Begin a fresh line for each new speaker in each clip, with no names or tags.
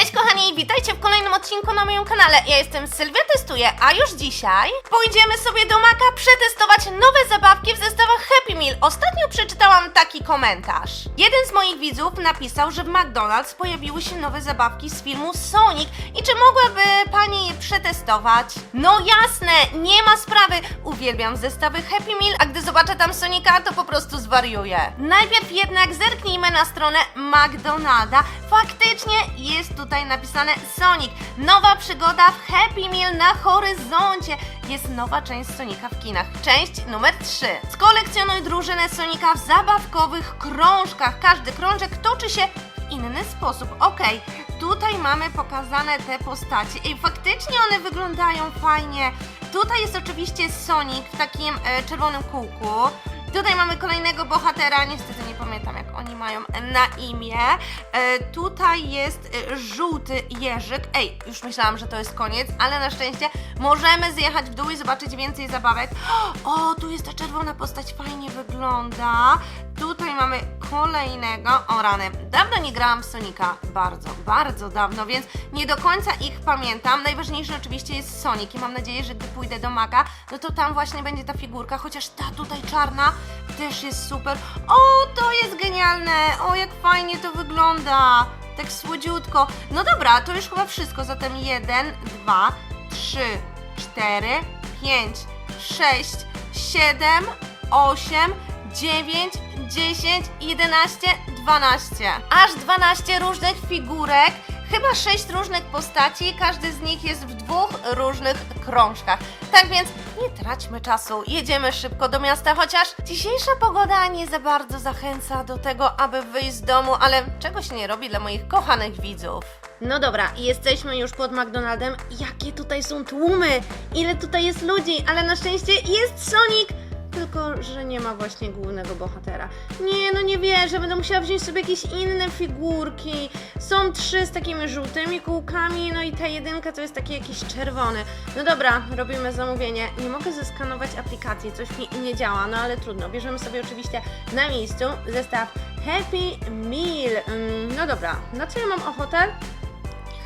Cześć kochani, witajcie odcinku na moim kanale. Ja jestem Sylwia Testuję, a już dzisiaj pójdziemy sobie do Maka przetestować nowe zabawki w zestawach Happy Meal. Ostatnio przeczytałam taki komentarz. Jeden z moich widzów napisał, że w McDonald's pojawiły się nowe zabawki z filmu Sonic i czy mogłaby pani je przetestować? No jasne, nie ma sprawy. Uwielbiam zestawy Happy Meal, a gdy zobaczę tam Sonika, to po prostu zwariuję. Najpierw jednak zerknijmy na stronę McDonalda. Faktycznie jest tutaj napisane Sonic. Nowa przygoda w Happy Meal na horyzoncie. Jest nowa część Sonika w kinach. Część numer 3. Skolekcjonuj drużynę Sonika w zabawkowych krążkach. Każdy krążek toczy się w inny sposób. Okej, tutaj mamy pokazane te postacie. I faktycznie one wyglądają fajnie. Tutaj jest oczywiście Sonic w takim e, czerwonym kółku. Tutaj mamy kolejnego bohatera, niestety nie pamiętam jak oni mają na imię. E, tutaj jest e, żółty jeżyk. Ej, już myślałam, że to jest koniec, ale na szczęście możemy zjechać w dół i zobaczyć więcej zabawek. O, tu jest ta czerwona postać, fajnie wygląda. Tutaj mamy kolejnego. O dawno nie grałam w Sonika. Bardzo, bardzo dawno, więc nie do końca ich pamiętam. Najważniejszy oczywiście jest Sonic i mam nadzieję, że gdy pójdę do Maka, no to tam właśnie będzie ta figurka, chociaż ta tutaj czarna też jest super. O, to jest genialne! O, jak fajnie to wygląda! Tak słodziutko. No dobra, to już chyba wszystko. Zatem 1, 2, 3, 4, 5, 6, 7, 8, 9, 10, 11, 12. Aż 12 różnych figurek, chyba 6 różnych postaci, każdy z nich jest w dwóch różnych krążkach. Tak więc nie traćmy czasu, jedziemy szybko do miasta, chociaż dzisiejsza pogoda nie za bardzo zachęca do tego, aby wyjść z domu, ale czego się nie robi dla moich kochanych widzów. No dobra, jesteśmy już pod McDonaldem. Jakie tutaj są tłumy! Ile tutaj jest ludzi, ale na szczęście jest Sonic! Tylko, że nie ma właśnie głównego bohatera. Nie, no nie wierzę, będę musiała wziąć sobie jakieś inne figurki. Są trzy z takimi żółtymi kółkami, no i ta jedynka to jest taki jakiś czerwony. No dobra, robimy zamówienie. Nie mogę zeskanować aplikacji, coś mi nie działa, no ale trudno. Bierzemy sobie oczywiście na miejscu zestaw Happy Meal. Mm, no dobra, na co ja mam ochotę?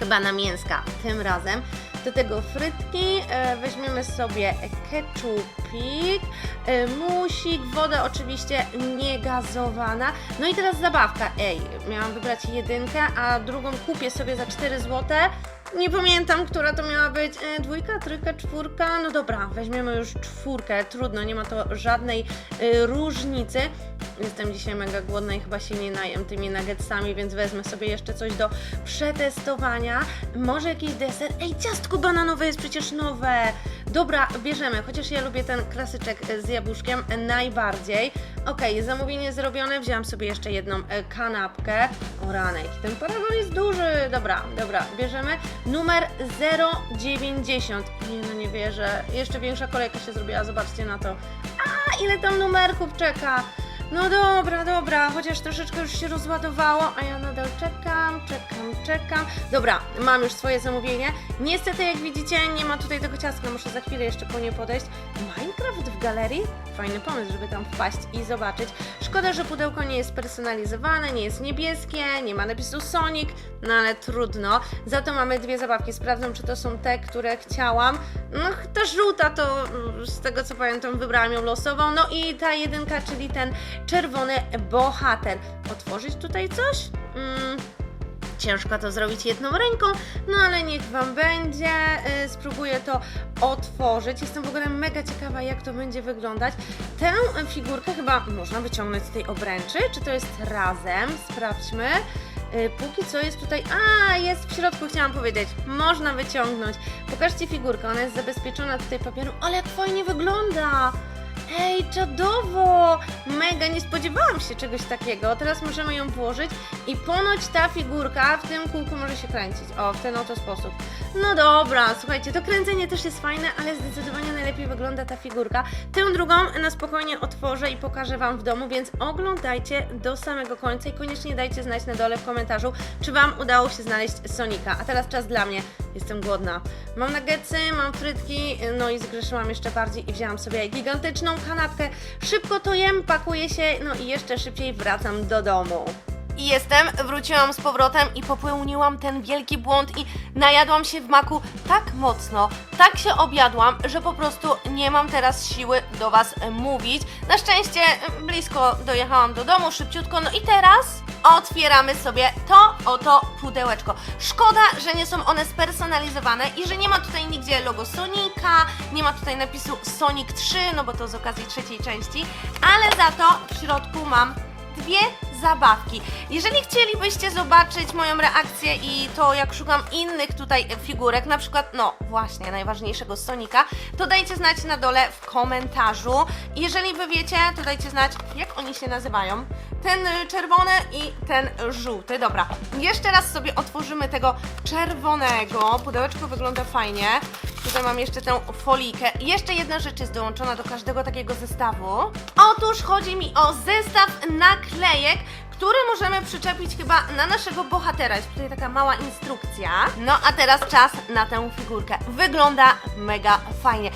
chyba na mięska tym razem. Do tego frytki, e, weźmiemy sobie keczupik, e, musik, woda oczywiście niegazowana. No i teraz zabawka. Ej, miałam wybrać jedynkę, a drugą kupię sobie za 4 zł. Nie pamiętam, która to miała być. E, dwójka, trójka, czwórka. No dobra, weźmiemy już czwórkę. Trudno, nie ma to żadnej e, różnicy. Jestem dzisiaj mega głodna i chyba się nie najem tymi nuggetsami, więc wezmę sobie jeszcze coś do przetestowania. Może jakiś deser? Ej, ciastko bananowe jest przecież nowe! Dobra, bierzemy, chociaż ja lubię ten klasyczek z jabłuszkiem najbardziej. Okej, zamówienie zrobione, wzięłam sobie jeszcze jedną e, kanapkę. O ranek, ten paragon jest duży. Dobra, dobra, bierzemy. Numer 090. Nie no, nie wierzę. Jeszcze większa kolejka się zrobiła, zobaczcie na to. A, ile tam numerków czeka. No dobra, dobra, chociaż troszeczkę już się rozładowało, a ja nadal czekam, czekam, czekam. Dobra, mam już swoje zamówienie. Niestety, jak widzicie, nie ma tutaj tego ciastka, muszę za chwilę jeszcze po nie podejść. Minecraft w galerii? Fajny pomysł, żeby tam wpaść i zobaczyć. Szkoda, że pudełko nie jest personalizowane, nie jest niebieskie, nie ma napisu Sonic, no ale trudno. Za to mamy dwie zabawki, sprawdzam, czy to są te, które chciałam. No, ta żółta to, mm, z tego co pamiętam, wybrałam ją losową. No i ta jedynka, czyli ten czerwony bohater. Otworzyć tutaj coś? Mm, ciężko to zrobić jedną ręką, no ale niech Wam będzie. Yy, spróbuję to otworzyć. Jestem w ogóle mega ciekawa, jak to będzie wyglądać. Tę figurkę chyba można wyciągnąć z tej obręczy. Czy to jest razem? Sprawdźmy. Yy, Póki co jest tutaj. A, jest w środku, chciałam powiedzieć. Można wyciągnąć. Pokażcie figurkę, ona jest zabezpieczona tutaj papieru, ale jak fajnie wygląda! Ej, czadowo! Mega, nie spodziewałam się czegoś takiego. Teraz możemy ją włożyć i ponoć ta figurka w tym kółku może się kręcić. O, w ten oto sposób. No dobra, słuchajcie, to kręcenie też jest fajne, ale zdecydowanie najlepiej wygląda ta figurka. Tę drugą na spokojnie otworzę i pokażę Wam w domu, więc oglądajcie do samego końca i koniecznie dajcie znać na dole w komentarzu, czy Wam udało się znaleźć Sonika. A teraz czas dla mnie. Jestem głodna. Mam nuggetsy, mam frytki, no i zgrzeszyłam jeszcze bardziej i wzięłam sobie gigantyczną kanapkę. Szybko to jem, pakuję się, no i jeszcze szybciej wracam do domu. Jestem, wróciłam z powrotem i popełniłam ten wielki błąd i najadłam się w maku tak mocno, tak się objadłam, że po prostu nie mam teraz siły do Was mówić. Na szczęście e, blisko dojechałam do domu, szybciutko, no i teraz otwieramy sobie to oto pudełeczko. Szkoda, że nie są one spersonalizowane i że nie ma tutaj nigdzie logo Sonika, nie ma tutaj napisu Sonic 3, no bo to z okazji trzeciej części, ale za to w środku mam dwie zabawki. Jeżeli chcielibyście zobaczyć moją reakcję i to jak szukam innych tutaj figurek, na przykład, no właśnie, najważniejszego Sonika, to dajcie znać na dole w komentarzu. Jeżeli wy wiecie, to dajcie znać, jak oni się nazywają. Ten y, czerwony i ten żółty. Dobra, jeszcze raz sobie otworzymy tego czerwonego. Pudełeczko wygląda fajnie. Tutaj mam jeszcze tę folikę. Jeszcze jedna rzecz jest dołączona do każdego takiego zestawu. Otóż chodzi mi o zestaw naklejek, który możemy przyczepić chyba na naszego bohatera. Jest tutaj taka mała instrukcja. No a teraz czas na tę figurkę. Wygląda mega fajnie.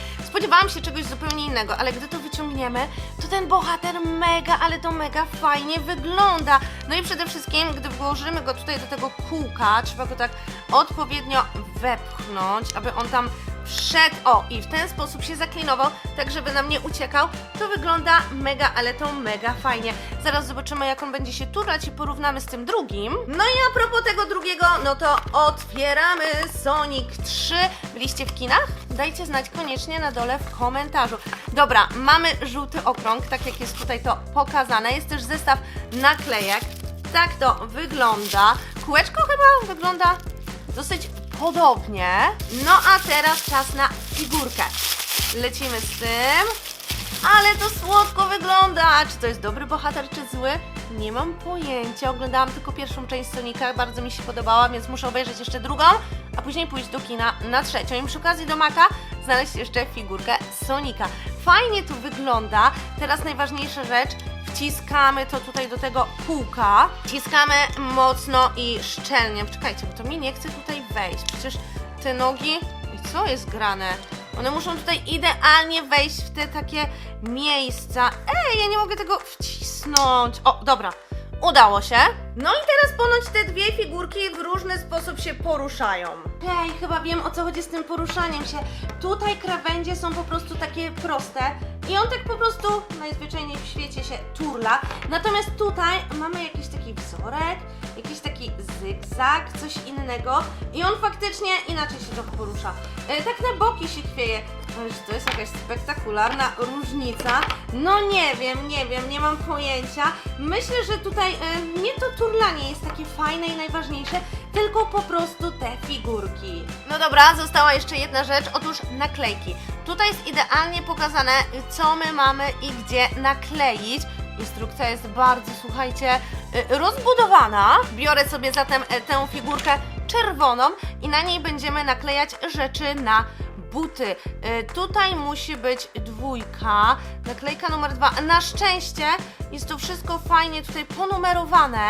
Spodziewałam się czegoś zupełnie innego, ale gdy to wyciągniemy, to ten bohater mega, ale to mega fajnie wygląda. No i przede wszystkim, gdy włożymy go tutaj do tego kółka, trzeba go tak odpowiednio wepchnąć, aby on tam wszedł, o i w ten sposób się zaklinował, tak żeby nam nie uciekał, to wygląda mega, ale to mega fajnie. Zaraz zobaczymy jak on będzie się turlać i porównamy z tym drugim. No i a propos tego drugiego, no to otwieramy Sonic 3. Byliście w kinach? Dajcie znać koniecznie na dole w komentarzu. Dobra, mamy żółty okrąg, tak jak jest tutaj to pokazane. Jest też zestaw naklejek. Tak to wygląda. Kółeczko chyba wygląda dosyć podobnie. No a teraz czas na figurkę. Lecimy z tym. Ale to słodko wygląda! Czy to jest dobry bohater, czy zły? Nie mam pojęcia. Oglądałam tylko pierwszą część Sonika, bardzo mi się podobała, więc muszę obejrzeć jeszcze drugą, a później pójść do kina na trzecią. I przy okazji do Maka znaleźć jeszcze figurkę Sonika. Fajnie tu wygląda. Teraz najważniejsza rzecz. Wciskamy to tutaj do tego kółka. Wciskamy mocno i szczelnie. Czekajcie, bo to mi nie chce tutaj wejść. Przecież te nogi... I co jest grane? One muszą tutaj idealnie wejść w te takie miejsca. Ej, ja nie mogę tego wcisnąć. O, dobra. Udało się. No i teraz ponoć te dwie figurki w różny sposób się poruszają. Hej, chyba wiem o co chodzi z tym poruszaniem się. Tutaj krawędzie są po prostu takie proste i on tak po prostu najzwyczajniej w świecie się turla. Natomiast tutaj mamy jakiś taki wzorek, jakiś taki zygzak, coś innego i on faktycznie inaczej się trochę porusza. E, tak na boki się chwieje. To jest jakaś spektakularna różnica. No nie wiem, nie wiem, nie mam pojęcia. Myślę, że tutaj e, nie to turlanie jest takie fajne i najważniejsze, tylko po prostu te figurki. No dobra, została jeszcze jedna rzecz, otóż naklejki. Tutaj jest idealnie pokazane, co my mamy i gdzie nakleić. Instrukcja jest bardzo, słuchajcie, rozbudowana. Biorę sobie zatem e, tę figurkę czerwoną i na niej będziemy naklejać rzeczy na buty. Y, Tutaj musi być dwójka, naklejka numer dwa. Na szczęście jest to wszystko fajnie tutaj ponumerowane.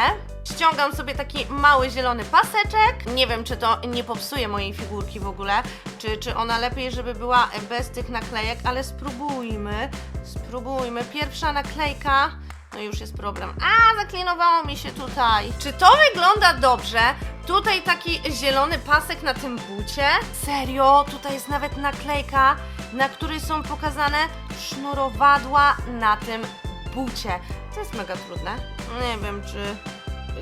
Ściągam sobie taki mały zielony paseczek. Nie wiem, czy to nie popsuje mojej figurki w ogóle, czy, czy ona lepiej, żeby była bez tych naklejek, ale spróbujmy. Spróbujmy. Pierwsza naklejka. No już jest problem. A, zaklinowało mi się tutaj. Czy to wygląda dobrze? Tutaj taki zielony pasek na tym bucie. Serio, tutaj jest nawet naklejka, na której są pokazane sznurowadła na tym bucie. To jest mega trudne. Nie wiem, czy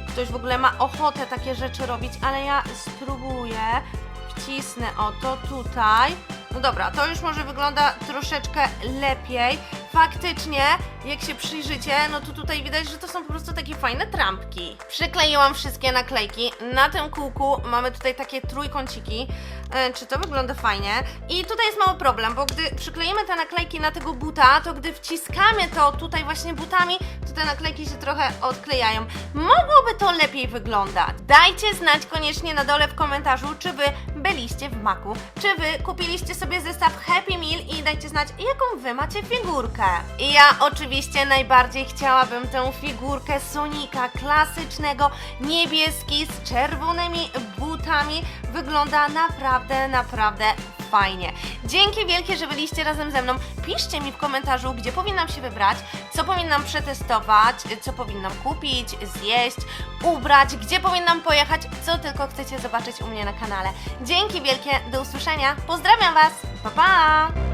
ktoś w ogóle ma ochotę takie rzeczy robić, ale ja spróbuję. Wcisnę o to tutaj. No dobra, to już może wygląda troszeczkę lepiej. Faktycznie, jak się przyjrzycie, no to tutaj widać, że to są po prostu takie fajne trampki. Przykleiłam wszystkie naklejki. Na tym kółku mamy tutaj takie trójkąciki. E, czy to wygląda fajnie? I tutaj jest mały problem, bo gdy przykleimy te naklejki na tego buta, to gdy wciskamy to tutaj właśnie butami, te naklejki się trochę odklejają. Mogłoby to lepiej wyglądać. Dajcie znać koniecznie na dole w komentarzu, czy wy byliście w Maku, czy wy kupiliście sobie zestaw Happy Meal i dajcie znać, jaką wy macie figurkę. I ja oczywiście najbardziej chciałabym tę figurkę Sonika klasycznego, niebieski z czerwonymi butami. Wygląda naprawdę, naprawdę fajnie. Dzięki wielkie, że byliście razem ze mną. Piszcie mi w komentarzu, gdzie powinnam się wybrać, co powinnam przetestować, co powinnam kupić, zjeść, ubrać, gdzie powinnam pojechać, co tylko chcecie zobaczyć u mnie na kanale. Dzięki wielkie, do usłyszenia, pozdrawiam Was, pa pa!